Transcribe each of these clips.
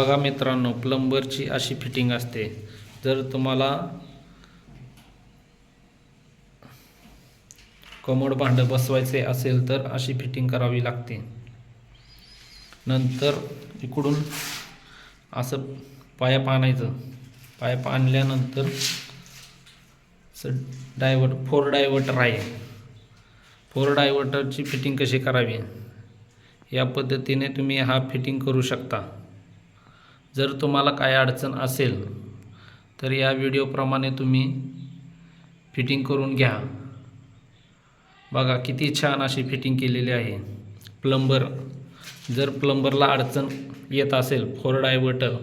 बघा मित्रांनो प्लंबरची अशी फिटिंग असते. जर तुम्हाला कमोड भांडं बसवायचे असेल तर अशी फिटिंग करावी लागते. नंतर इकडून असं पाया आणायचं पाया आणल्यानंतर असं डायवर्ट फोर डायवर्टर आहे. फोर डायवर्टरची फिटिंग कशी करावी? या पद्धतीने तुम्ही हा फिटिंग करू शकता. जर तुम्हाला काय अडचण असेल तर या व्हिडिओप्रमाणे तुम्ही फिटिंग करून घ्या. बघा किती छान अशी फिटिंग केलेली आहे. प्लंबर जर प्लंबरला अडचण येत असेल फोर डायवर्टर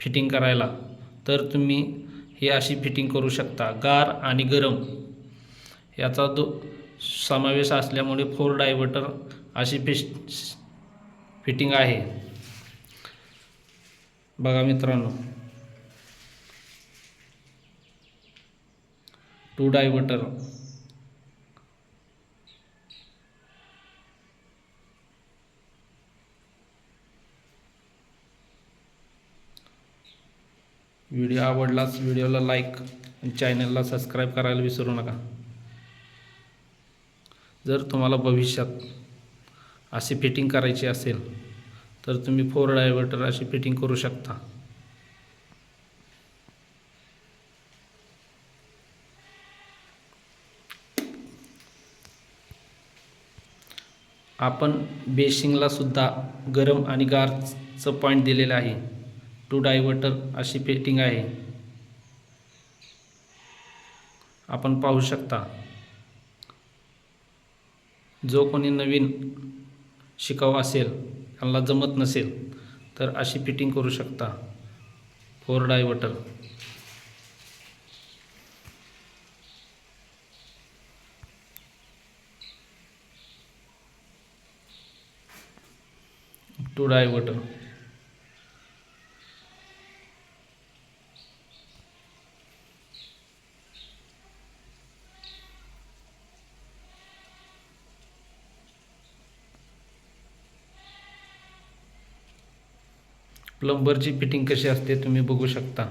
फिटिंग करायला तर तुम्ही ही अशी फिटिंग करू शकता. गार आणि गरम. याचा दो समावेश असल्यामुळे फोर डायवर्टर अशी फिश फिटिंग आहे. बघा मित्रांनो. टू डायव्हर्टर व्हिडिओ आवडलाच व्हिडिओला लाईक आणि चॅनलला सबस्क्राईब करायला विसरू नका. जर तुम्हाला भविष्यात अशी फिटिंग करायची असेल तर तुम्ही फोर डायव्हर्टर अशी फिटिंग करू शकता. आपण बेशिंगला सुद्धा गरम आणि गारचं पॉईंट दिलेलं आहे. टू डायव्हर्टर अशी फिटिंग आहे. आपण पाहू शकता. जो कोणी नवीन शिकाऊ असेल त्यांना जमत नसेल तर अशी फिटिंग करू शकता. फोर डायव्हर्टर टू डायव्हर्टर प्लंबरची फिटिंग कशी असते तुम्ही बघू शकता.